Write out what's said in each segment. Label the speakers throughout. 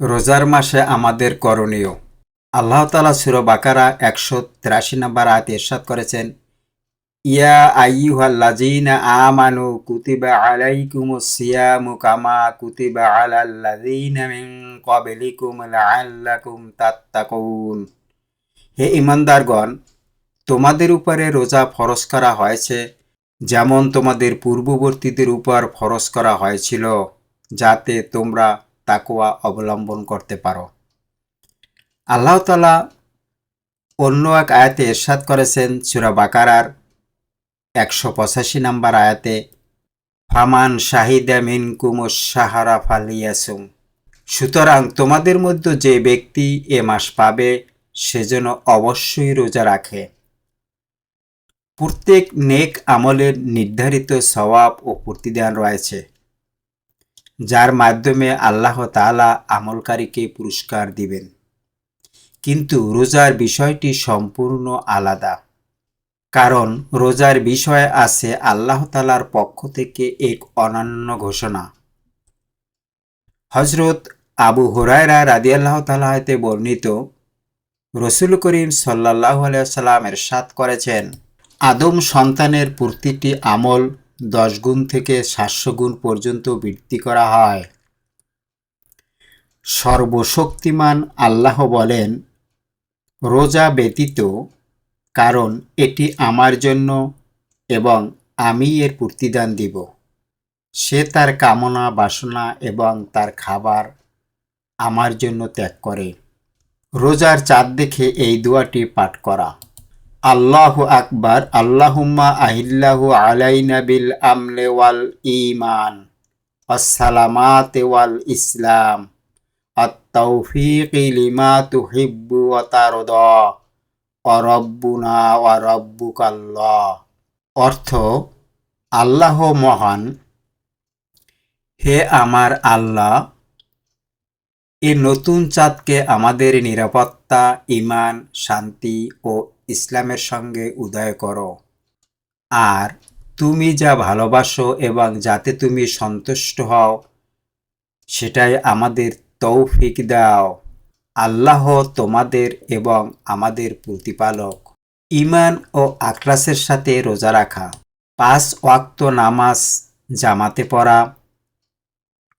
Speaker 1: রোজার মাসে আমাদের করণীয়। আল্লাহ তালা সুর বাকারা একশো তিরাশি নম্বর আয়াত ইরশাদ করেছেন, ইয়া আইয়ুহাল্লাযীনা আমানু কুতিবা আলাইকুমুস সিয়ামু কামা কুতিবা আলাল্লাযীনা মিন ক্বাবলিকুম লাআল্লাকুম তাত্তাকুন। হে ইমানদারগণ তোমাদের উপরে রোজা ফরজ করা হয়েছে, যেমন তোমাদের পূর্ববর্তীদের উপর ফরজ করা হয়েছিল, যাতে তোমরা তাকোয়া অবলম্বন করতে পারো। আল্লাহ তালা অন্য এক আয়াতে এরশাদ করেছেন, সুরা বাকারার একশো পঁচাশি নম্বর আয়াতে, ফামান শাহিদা মিন কুমুস সাহারা ফালিয়াসুম। সুতরাং তোমাদের মধ্যে যে ব্যক্তি এ মাস পাবে সেজন্য অবশ্যই রোজা রাখে। প্রত্যেক নেক আমলের নির্ধারিত সওয়াব ও প্রতিদান রয়েছে। যার মাধ্যমে আল্লাহ তাআলা আমলকারীকে পুরস্কার দিবেন। কিন্তু রোজার বিষয়টি সম্পূর্ণ আলাদা। কারণ রোজার বিষয়ে আছে আল্লাহ তালার পক্ষ থেকে এক অনন্য ঘোষণা। হজরত আবু হুরায়রা রাদিয়াল্লাহ তালাহতে বর্ণিত, রসুল করিম সাল্লাহ আলিয়া সাল্লাম এরশাদ করেছেন, আদম সন্তানের প্রতিটি আমল দশ গুণ থেকে সাতশো গুণ পর্যন্ত বৃদ্ধি করা হয়। সর্বশক্তিমান আল্লাহ বলেন, রোজা ব্যতীত কারণ এটি আমার জন্য এবং আমি এর প্রতিদান দিব। সে তার কামনা, বাসনা এবং তার খাবার আমার জন্য ত্যাগ করে। রোজার চাঁদ দেখে এই দোয়াটি পাঠ করা। আল্লাহ আকবার, আল্লাহুম্মা আহিল্লাহু আলাইনা বিল আমলে ওয়াল ইমান আসসালামাতে ওয়াল ইসলাম লিমা তুহিব্বু ওয়া তারদা অরব্বুনা অরব্বুকাল্লাহ অর্থ, আল্লাহ মহান, হে আমার আল্লাহ এ নতুন চাঁদকে আমাদের নিরাপত্তা ইমান শান্তি ও ইসলামের সঙ্গে উদয় করো। আর তুমি যা ভালোবাসো এবং যাতে তুমি সন্তুষ্ট হও, সেটাই আমাদের তৌফিক দাও। আল্লাহ তোমাদের এবং আমাদের প্রতিপালক। ইমান ও আখলাসের সাথে রোজা রাখা। পাঁচ ওয়াক্ত নামাজ জামাতে পড়া।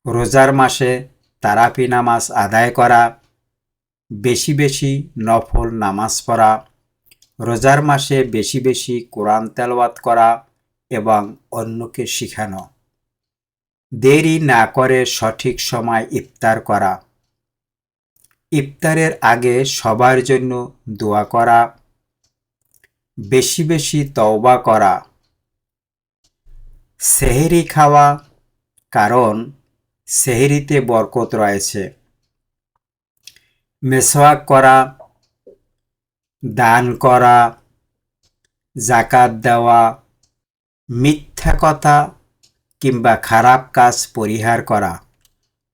Speaker 1: রোজার মাসে তারাপি নামাজ আদায় করা। বেশি বেশি নফল নামাজ পড়া। রোজার মাসে বেশি বেশি কোরআন তেলওয়াত করা এবং অন্যকে শিখানো। দেরি না করে সঠিক সময় ইফতার করা। ইফতারের আগে সবার জন্য দোয়া করা। বেশি বেশি তওবা করা। সেহেরি খাওয়া, কারণ সেহেরিতে বরকত রয়েছে। মেসওয়াক করা দান করা, জাকাত দেওয়া, মিথ্যা কথা কিংবা খারাপ কাজ পরিহার করা,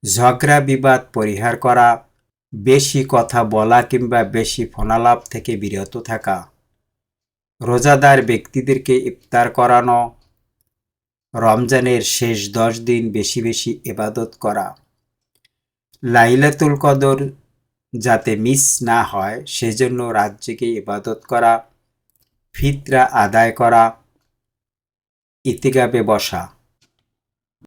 Speaker 1: ঝগড়া বিবাদ পরিহার করা, বেশি কথা বলা কিংবা বেশি ফোনালাপ থেকে বিরত থাকা, রোজাদার ব্যক্তিদেরকে ইফতার করানো, রমজানের শেষ দশ দিন বেশি বেশি এবাদত করা, লাইলাতুল কদর যাতে মিস না হয় সেজন্য রাজ্যকে ইবাদত করা ফিতরা আদায় করা ইতিগাবে বসা।